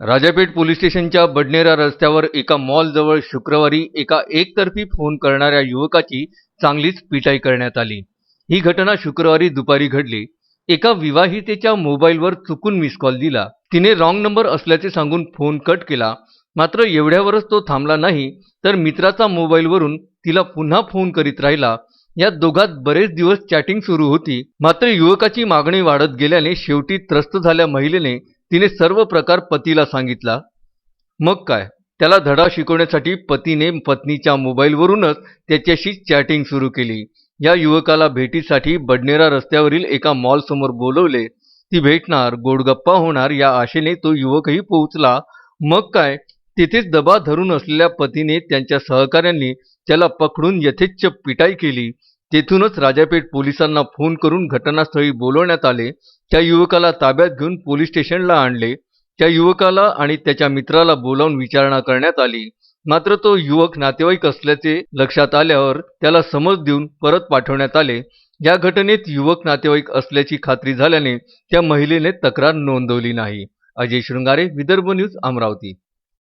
Rajapeth police स्टेशनच्या बडनेरा रस्त्यावर एका मॉलजवळ शुक्रवारी एका एकतर्फी फोन करणाऱ्या युवकाची चांगलीच पिटाई करण्यात आली. ही घटना शुक्रवारी दुपारी घडली. एका विवाहितेच्या मोबाईलवर चुकून मिस कॉल दिला. तिने रॉंग नंबर असल्याचे सांगून फोन कट केला. मात्र एवढ्यावरच तो थांबला नाही तर मित्राचा मोबाईलवरून तिला पुन्हा फोन करीत राहिला. या दोघात बरेच दिवस चॅटिंग सुरू होती. मात्र युवकाची मागणी वाढत गेल्याने शेवटी त्रस्त झाल्या महिलेने तिने सर्व प्रकार पतीला सांगितला. मग काय? त्याला धडा शिकवण्यासाठी पतीने पत्नीच्या मोबाईलवरूनच त्याच्याशी चॅटिंग सुरू केली. या युवकाला भेटीसाठी बडनेरा रस्त्यावरील एका मॉल समोर बोलवले. ती भेटणार गोडगप्पा होणार या आशेने तो युवकही पोहोचला. मग काय? तिथेच दबा धरून असलेल्या पतीने त्यांच्या सहकाऱ्यांनी त्याला पकडून यथेच्छ पिटाई केली. तेथूनच राजापेठ पोलिसांना फोन करून घटनास्थळी बोलवण्यात आले. त्या युवकाला ताब्यात घेऊन पोलीस स्टेशनला आणले. त्या युवकाला आणि त्याच्या मित्राला बोलावून विचारणा करण्यात आली. मात्र तो युवक नातेवाईक असल्याचे लक्षात आल्यावर त्याला समज देऊन परत पाठवण्यात आले. या घटनेत युवक नातेवाईक असल्याची खात्री झाल्याने त्या महिलेने तक्रार नोंदवली नाही. अजय शृंगारे विदर्भ न्यूज अमरावती.